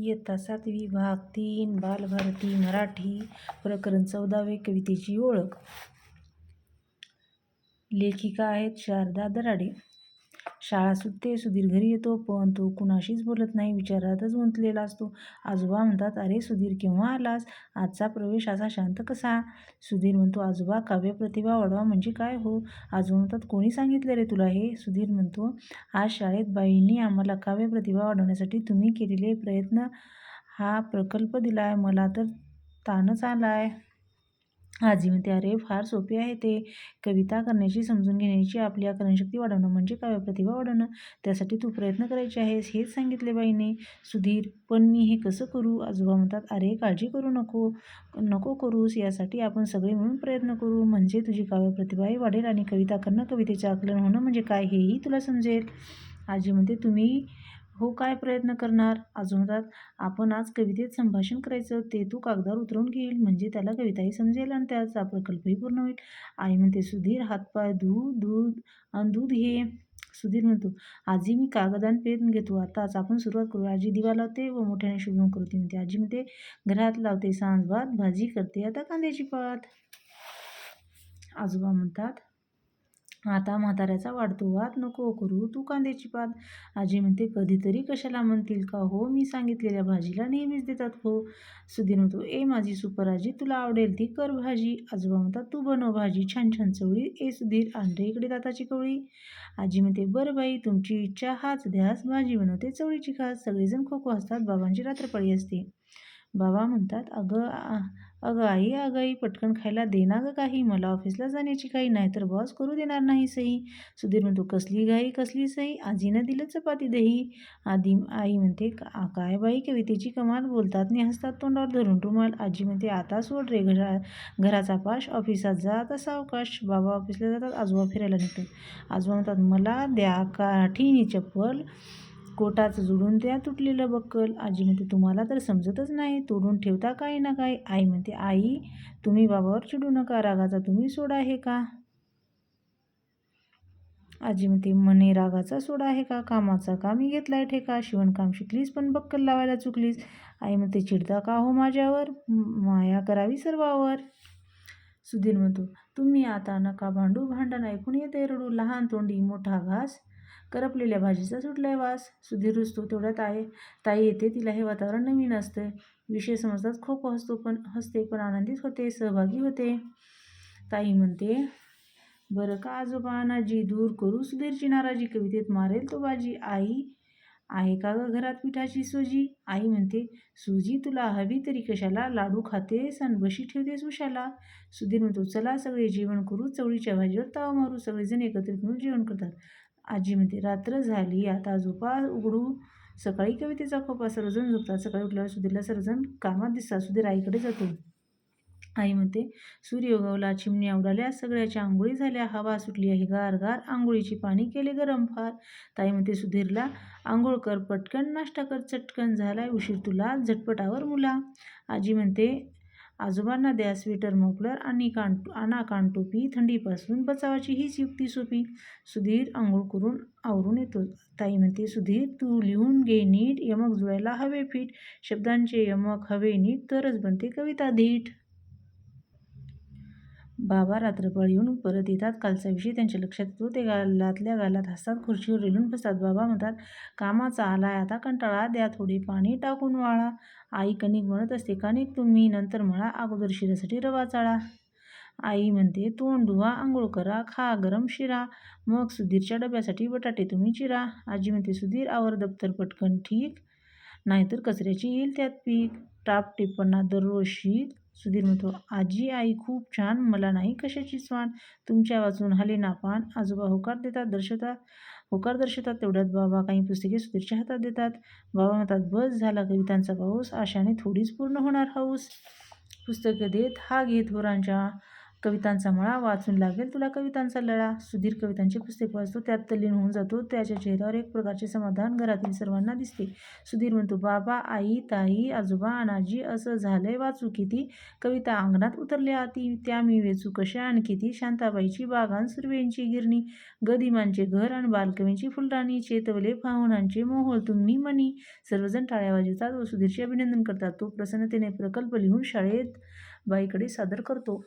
इयत्ता सातवी भाग तीन बालभारती मराठी प्रकरण चौदावे कवितेची ओळख. लेखिका आहेत शारदा दराडे. शाळा सुटते सुधीर घरी येतो पण तो कुणाशीच बोलत नाही विचारातच गुंतलेला असतो. आजोबा म्हणतात अरे सुधीर केव्हा आलास? आजचा प्रवेश असा शांत कसा? सुधीर म्हणतो आजोबा काव्य प्रतिभा वाढवा म्हणजे काय हो? आजोबा म्हणतात कोणी सांगितलं रे तुला हे? सुधीर म्हणतो आज शाळेत बाईंनी आम्हाला काव्य प्रतिभा वाढवण्यासाठी तुम्ही केलेले प्रयत्न हा प्रकल्प दिला आहे मला तर ताणच आला आजीवन अरे फार सोपे आहे. ते कविता करण्याची समजून घेण्याची आपली आकलनशक्ती वाढवणं म्हणजे काव्यप्रतिभा वाढवणं त्यासाठी तू प्रयत्न करायचे आहेस हेच सांगितले बाईने. सुधीर पण मी हे कसं करू? आजोबा म्हणतात अरे काळजी करू नको नको करूस यासाठी आपण सगळे मिळून प्रयत्न करू. म्हणजे तुझी काव्यप्रतिभाही वाढेल आणि कविता करणं कवितेचे आकलन होणं म्हणजे काय हेही तुला समजेल. आजी म्हणते तुम्ही हो काय प्रयत्न करणार? अजून म्हणतात आपण आज कवितेत संभाषण करायचं ते तू कागदावर उतरवून घेईल म्हणजे त्याला कविताही समजेल आणि त्याचा प्रकल्पही पूर्ण होईल. आई म्हणते सुधीर हातपाय धू दूध आणि दूध घे सुधीर म्हणतो आजी मी कागद आणि पेन घेतो आताच आपण सुरुवात करू. आजी दिवा लावते व मोठ्याने शुभम करते म्हणते आजी म्हणते घरात लावते सांज भात भाजी करते आता कांद्याची पात. आजोबा म्हणतात आता म्हाताऱ्याचा वाढतो वाद नको करू तू कांद्याची पात. आजी म्हणते कधीतरी कशाला म्हणतील का हो? मी सांगितलेल्या भाजीला नेहमीच देतात हो. सुधीर म्हणतो ए माझी सुपर आजी तुला आवडेल ती कर भाजी. आजोबा म्हणतात तू बनव भाजी छान छान चवळी. ए सुधीर आणते इकडे दाताची कवळी. आजी म्हणते बरं बाई तुमची इच्छा हाच ध्यास भाजी बनवते चवळीची खास. सगळेजण खो खो असतात बाबांची रात्रपाळी असते. बाबा म्हणतात अगं अगं आई अगं आई पटकन खायला दे ना गं काही. मला ऑफिसला जाण्याची काही नाही तर बॉस करू देणार नाही सही सुधीर म्हणतो कसली घाई कसली सही आजीनं दिलं चपाती दही. आधी आई म्हणते "का- काय बाई कवितेची कमाल बोलतात नि हसतात तोंडावर धरून रुमाल. आजी म्हणते आता सोड रे घरा घराचा पाश. ऑफिसात जा आता सावकाश. बाबा ऑफिसला जातात आजोबा फिरायला निघतो आजोबा म्हणतात मला द्या काठीनी चप्पल कोटाचं जुडून द्या तुटलेलं बक्कल. आजी म्हणते तुम्हाला तर समजतच नाही. तोडून ठेवता काही ना काही. आई म्हणते आई तुम्ही बाबावर चिडू नका. रागाचा तुम्ही सोडा आहे का? आजी म्हणते म्हणे रागाचा सोडा आहे का? कामाचा का मी घेतलाय ठेका? शिवणकाम शिकलीस पण बक्कल लावायला चुकलीस. आई म्हणते चिडता का हो माझ्यावर? माया करावी सर्वावर. सुधीर म्हणतो तुम्ही आता नका भांडू. भांडण ऐकून येते रडू. लहान तोंडी मोठा घास. करपलेल्या भाजीचा सुटलाय वास. सुधीर रुजतो तेवढ्यात आहे. ताई येते तिला हे वातावरण नवीन असतं विषय समजतात खूप हसतो पण हसते पण आनंदित होते सहभागी होते. ताई म्हणते बरं का आजोबा नाजी दूर करू सुधीरची नाराजी. कवितेत मारेल तो बाजी. आई आहे का ग घरात पिठाची सोजी? आई म्हणते सुजी तुला हवी तरी कशाला? लाडू खातेस आणि बशी ठेवतेस उशाला. सुधीर म्हणतो चला सगळे जेवण करू. चवळीच्या भाजीवर ताव मारू. सगळेजण एकत्रित मिळून जेवण करतात. आजी म्हणते रात्र झाली आता झोपा उघडू. सकाळी कवितेचा खोपा सर्वजण झोपतात. सकाळी उठल्यावर सुधीरला सर्वजण कामात दिसतात. सुधीर आईकडे जातो. आई म्हणते सूर्य उगवला चिमणी उडाल्या सगळ्याच्या आंघोळी झाल्या. हवा सुटली आहे गार गार आंघोळीची पाणी केले गरम फार. ताई म्हणते सुधीरला आंघोळ कर पटकन नाश्ता कर चटकन झालाय उशीर तुला झटपटावर मुला. आजी म्हणते आजोबांना द्या स्वेटर मोकलर आणि कान आणा कानटोपी थंडीपासून बचावाची हीच युक्ती सोपी. सुधीर आंघोळ करून आवरून येतो. ताई म्हणते सुधीर तू लिहून घे नीट. यमक जुळायला हवे फीट. शब्दांचे यमक हवे नीट. तरच बनते कविता धीट. बाबा रात्रपाळी येऊन परत येतात. कालचा विषय त्यांच्या लक्षात येतो. ते गालातल्या गालात हसतात. खुर्चीवर रेलून बसतात. बाबा म्हणतात कामाचा आलाय. आता कंटाळा द्या थोडे. पाणी टाकून वाळा. आई कणिक म्हणत असते. कणिक तुम्ही नंतर म्हणा अगोदर शिरासाठी रवा चाळा. आई म्हणते तोंड धुवा. आंघोळ करा. खा. गरम शिरा. मग सुधीरच्या डब्यासाठी बटाटे तुम्ही चिरा. आजी म्हणते सुधीर आवर दप्तर पटकन ठीक. नाहीतर कचऱ्याची येईल त्यात पीक. टाप टिप्पणा दररोज शीत सुधीर म्हणतो आजी आई खूप छान मला नाही कशाची स्वान. तुमच्या वाचून हले नापान आजोबा होकार देतात दर्शवतात. होकार दर्शवतात तेवढ्यात बाबा काही पुस्तके सुधीरच्या हातात देतात. बाबा म्हणतात बस झाला कवितांचा पाऊस. आशाने थोडीच पूर्ण होणार हाऊस. पुस्तकं देत हा घेत होरांच्या कवितांचा मळा वाचून लागेल तुला कवितांचा लळा. सुधीर कवितांचे पुस्तक वाचतो त्यात तल्लीन होऊन जातो त्याच्या चेहऱ्यावर एक प्रकारचे समाधान घरातील सर्वांना दिसते. सुधीर म्हणतो बाबा आई ताई आजोबा अनाजी असं झालंय वाचू किती? कविता अंगणात उतरली आती त्या मी वेचू कशा आणि किती? शांताबाईची बागान सुरवेंची गिरणी गदिमांचे घर आणि बालकवींची फुलराणी चेतवले फाहुणांचे मोहोळ तुम्ही म्हणी सर्वजण टाळ्या वाजवतात व सुधीरचे अभिनंदन करतात. तो प्रसन्नतेने प्रकल्प लिहून शाळेत बाईकडे सादर करतो.